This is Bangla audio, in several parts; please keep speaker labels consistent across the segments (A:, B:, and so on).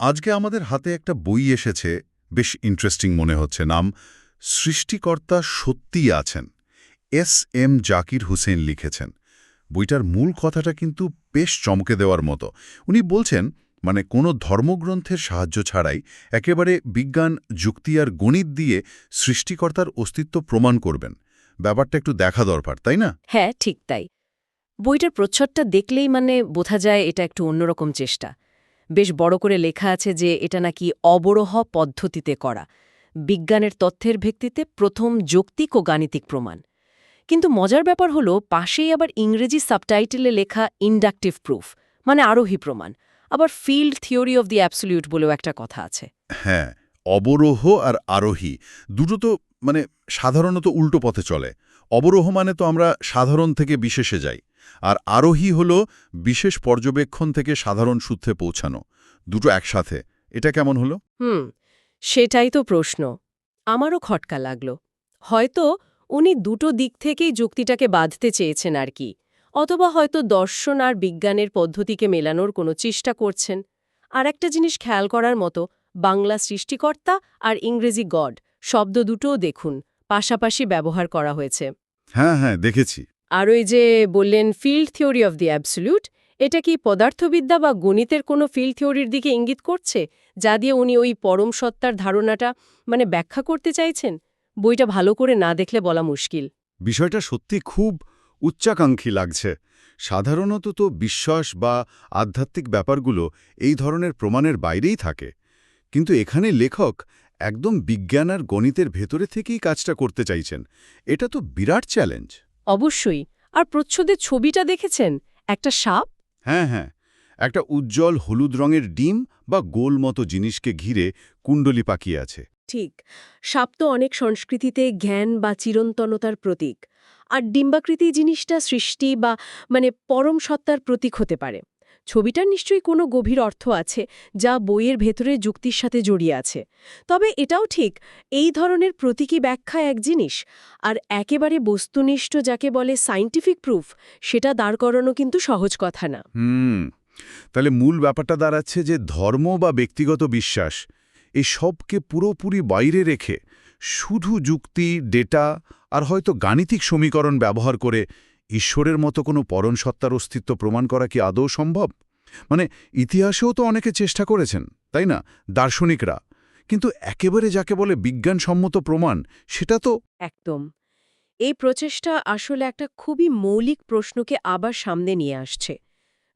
A: আজকে আমাদের হাতে একটা বই এসেছে, বেশ ইন্টারেস্টিং মনে হচ্ছে নাম, সৃষ্টিকর্তা সত্যিই আছেন। এস এম জাকির হুসেন লিখেছেন। বইটার মূল কথাটা কিন্তু বেশ চমকে দেওয়ার মতো। উনি বলছেন মানে কোনো ধর্মগ্রন্থের সাহায্য ছাড়াই একেবারে বিজ্ঞান, যুক্তি আর গণিত দিয়ে সৃষ্টিকর্তার অস্তিত্ব প্রমাণ করবেন। ব্যাপারটা একটু দেখা দরকার, তাই না?
B: হ্যাঁ ঠিক তাই। বইটার প্রচ্ছদটা দেখলেই মানে বোঝা যায় এটা একটু অন্যরকম চেষ্টা। বেশ বড় করে লেখা আছে যে এটা নাকি অবরোহ পদ্ধতিতে করা। বিজ্ঞানের তথ্যের ভিত্তিতে প্রথম যৌক্তিক ও গাণিতিক প্রমাণ। কিন্তু মজার ব্যাপার হলো, পাশেই আবার ইংরেজি সাবটাইটেলে লেখা ইন্ডাকটিভ প্রুফ মানে আরোহী প্রমাণ। আবার field theory of the absolute বলেও একটা কথা আছে।
A: হ্যাঁ অবরোহ আর আরোহী দুটো তো মানে সাধারণত উল্টো পথে চলে। অবরোহ মানে তো আমরা সাধারণ থেকে বিশেষে যাই। আর আরোহী হল বিশেষ পর্যবেক্ষণ থেকে সাধারণ সূত্রে পৌঁছানো। দুটো একসাথে এটা কেমন হলো?
B: হুম সেটাই তো প্রশ্ন। আমারও খটকা লাগল। হয়তো উনি দুটো দিক থেকেই যুক্তিটাকে বাঁধতে চেয়েছেন আর কি অথবা হয়তো দর্শন আর বিজ্ঞানের পদ্ধতিকে মেলানোর কোনো চেষ্টা করছেন। আর একটা জিনিস খেয়াল করার মতো বাংলা সৃষ্টিকর্তা আর ইংরেজি গড শব্দ দুটোও দেখুন পাশাপাশি ব্যবহার করা হয়েছে।
A: হ্যাঁ হ্যাঁ দেখেছি।
B: আর ওই যে বললেন field theory of the absolute এটা কি পদার্থবিদ্যা বা গণিতের কোনো ফিল্ড থিওরির দিকে ইঙ্গিত করছে, যা দিয়ে উনি ওই পরম সত্তার ধারণাটা মানে ব্যাখ্যা করতে চাইছেন? বইটা ভালো করে না দেখলে বলা মুশকিল।
A: বিষয়টা সত্যি খুব উচ্চাকাঙ্ক্ষী লাগছে। সাধারণত তো বিশ্বাস বা আধ্যাত্মিক ব্যাপারগুলো এই ধরনের প্রমাণের বাইরেই থাকে। কিন্তু এখানে লেখক একদম বিজ্ঞান আর গণিতের ভেতরে থেকেই কাজটা করতে চাইছেন। এটা তো বিরাট চ্যালেঞ্জ
B: অবশ্যই। আর প্রচ্ছদের ছবিটা দেখেছেন? একটা সাপ?
A: হ্যাঁ হ্যাঁ। একটা উজ্জ্বল হলুদ রঙের ডিম বা গোল মতো জিনিসকে ঘিরে কুণ্ডলি পাকিয়ে আছে।
B: ঠিক। সাপ তো অনেক সংস্কৃতিতে জ্ঞান বা চিরন্তনতার প্রতীক। আর ডিম্বাকৃতি জিনিসটা সৃষ্টি বা মানে পরম সত্তার প্রতীক হতে পারে। ছবিটার নিশ্চয়ই কোনো গভীর অর্থ আছে যা বইয়ের ভেতরে যুক্তির সাথে জড়িয়ে আছে। তবে এটাও ঠিক, এই ধরনের প্রতীকী ব্যাখ্যা এক জিনিস, আর একেবারে বস্তুনিষ্ঠ যাকে বলে সাইন্টিফিক প্রুফ সেটা দাঁড় করানো কিন্তু সহজ কথা না।
A: হুম, তাহলে মূল ব্যাপারটা দাঁড়াচ্ছে যে ধর্ম বা ব্যক্তিগত বিশ্বাস এই সবকে পুরোপুরি বাইরে রেখে শুধু যুক্তি, ডেটা, আর হয়তো গাণিতিক সমীকরণ ব্যবহার করে ঈশ্বরের মতো কোনো পরণ সত্তার অস্তিত্ব প্রমাণ করা কি আদৌ সম্ভব? মানে ইতিহাসেও তো অনেকে চেষ্টা করেছেন, তাই না, দার্শনিকরা? কিন্তু একেবারে যাকে বলে বিজ্ঞানসম্মত প্রমাণ, সেটা তো
B: একদম। এই প্রচেষ্টা আসলে একটা খুবই মৌলিক প্রশ্নকে আবার সামনে নিয়ে আসছে।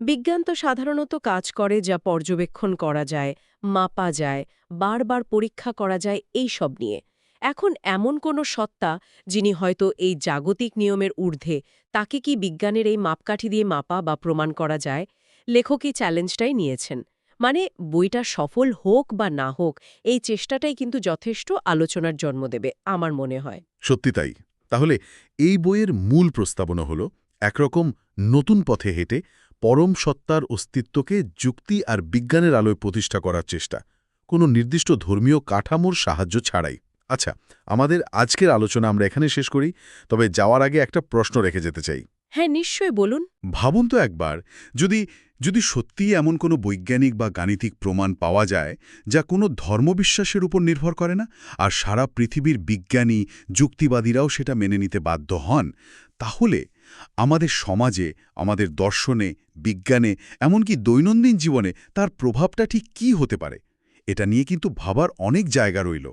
B: বিজ্ঞান তো সাধারণত কাজ করে যা পর্যবেক্ষণ করা যায়, মাপা যায়, বারবার পরীক্ষা করা যায়, এই সব নিয়ে। এখন এমন কোনো সত্তা যিনি হয়তো এই জাগতিক নিয়মের ঊর্ধ্বে তাকে কি বিজ্ঞানের এই মাপকাঠি দিয়ে মাপা বা প্রমাণ করা যায়? লেখকই চ্যালেঞ্জটাই নিয়েছেন। মানে বইটা সফল হোক বা না হোক, এই চেষ্টাটাই কিন্তু যথেষ্ট আলোচনার জন্ম দেবে, আমার মনে হয়।
A: সত্যি তাই। তাহলে এই বইয়ের মূল প্রস্তাবনা হল, একরকম নতুন পথে হেঁটে পরম সত্তার অস্তিত্বকে যুক্তি আর বিজ্ঞানের আলোয় প্রতিষ্ঠা করার চেষ্টা। কোনো নির্দিষ্ট ধর্মীয় কাঠামোর সাহায্য ছাড়াই। আচ্ছা আমাদের আজকের আলোচনা আমরা এখানে শেষ করি তবে যাওয়ার আগে একটা প্রশ্ন রেখে যেতে চাই।
B: হ্যাঁ নিশ্চয় বলুন।
A: ভাবুন তো একবার যদি যদি সত্যিই এমন কোনো বৈজ্ঞানিক বা গাণিতিক প্রমাণ পাওয়া যায় যা কোনো ধর্মবিশ্বাসের উপর নির্ভর করে না আর সারা পৃথিবীর বিজ্ঞানী যুক্তিবাদীরাও সেটা মেনে নিতে বাধ্য হন তাহলে আমাদের সমাজে আমাদের দর্শনে বিজ্ঞানে এমনকি দৈনন্দিন জীবনে তার প্রভাবটা ঠিক কী হতে পারে? এটা নিয়ে কিন্তু ভাবার অনেক জায়গা রইল।